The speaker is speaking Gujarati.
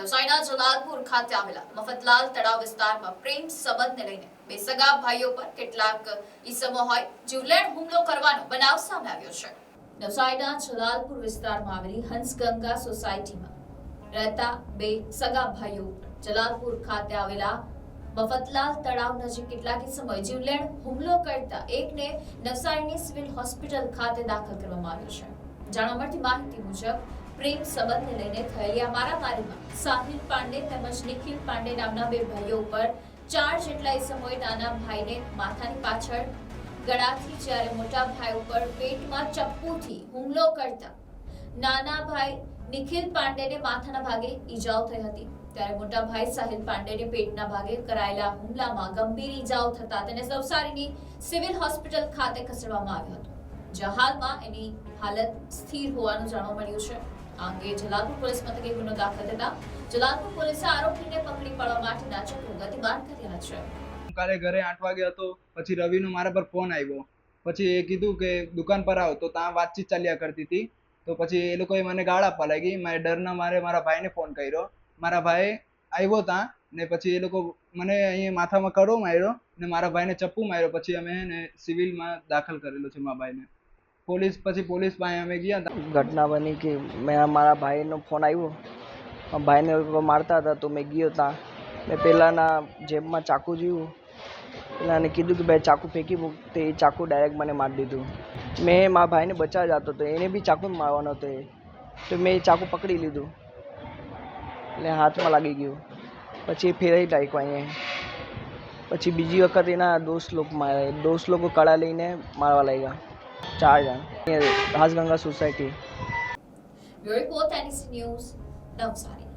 નવસારીના જલાલપુર ખાતે આવેલા મફતલાલ તળાવ વિસ્તારમાં પ્રેમ સંબંધને લઈને બે સગા ભાઈઓ પર કેટલાક ઈસમો હોય, જીવલેણ હુમલો કરવાનો બનાવ સામે આવ્યો છે. નવસારીના જલાલપુર વિસ્તારમાં આવેલી હંસગંગા સોસાયટીમાં રહેતા બે સગા ભાઈઓ જલાલપુર ખાતે આવેલા મફતલાલ તળાવ નજીક કેટલાક સમય જીવલેણ હુમલો કરતા એકને નવસારીની સિવિલ હોસ્પિટલ ખાતે દાખલ કરવામાં આવ્યો છે. જાણવા મળતી માહિતી મુજબ પ્રેમ સંબંધને લઈને થયેલી આ મારામારીમાં સાહિલ પાંડે તેમજ નિખિલ પાંડે નામના બે ભાઈઓ ઉપર ચાર જેટલા સમયે નાના ભાઈને માથાની પાછળ ગળાથી જ્યારે મોટા ભાઈ ઉપર પેટમાં ચપ્પુથી હુમલો કરતા નાના ભાઈ નિખિલ પાંડેને માથાના ભાગે ઈજાઓ થઈ હતી. ત્યારે મોટા ભાઈ સાહિલ પાંડેને પેટના ભાગે કરાયેલા હુમલામાં ગંભીર ઈજાઓ થતા તેને નવસારીની સિવિલ હોસ્પિટલ ખાતે ખસેડવામાં આવ્યો હતો. જ્યાં હાલમાં એની હાલત સ્થિર હોવાનું જાણવા મળ્યું છે. આ જલાલપુર પોલીસ મથકે ગુનો દાખલ થતા જલાલપુર પોલીસે આરોપીને પકડી પાડવા માટેના ચક્રો ગતિમાન કર્યા છે. હું કાલે ઘરે આઠ વાગે હતો, પછી રવિનો મારા પર ફોન આવ્યો. પછી એ કીધું કે દુકાન પર આવ, તો ત્યાં વાતચીત ચાલ્યા કરતી હતી. તો પછી એ લોકોએ મને ગાળ આપવા લાગી. મારે ડરના મારે મારા ભાઈને ફોન કર્યો. મારા ભાઈ આવ્યો ત્યાં, ને પછી એ લોકો મને અહીંયા માથામાં કડો માર્યો ને મારા ભાઈને ચપ્પુ માર્યો. પછી અમે સિવિલમાં દાખલ કરેલો છે મારા ભાઈને. પોલીસ પછી પોલીસ પાસે અમે ગયા તા. ઘટના બની કે મેં મારા ભાઈનો ફોન આવ્યો મારા ભાઈને એ લોકો મારતા હતા તો મેં ગયો ત્યાં મેં પહેલાંના જેબમાં ચાકુ જોયું પેલા એને કીધું કે ભાઈ ચાકુ ફેંકી મૂક તે એ ચાકુ ડાયરેક્ટ મને મારી દીધું. મેં મારા ભાઈને બચાવવા જતો હતો એને બી ચાકુ જ મારવાનો હતો એ. તો મેં એ ચાકુ પકડી લીધું. એટલે હાથમાં લાગી ગયું. પછી ફેરવી નાખ્યો અહીંયા. પછી બીજી વખત એના દોસ્ત લોકો મારે દોસ્ત લોકો કડા લઈને મારવા લાગ્યા. ચાર જણ. હાસગંગા સોસાયટી. એનીસી ન્યૂઝ નવસારી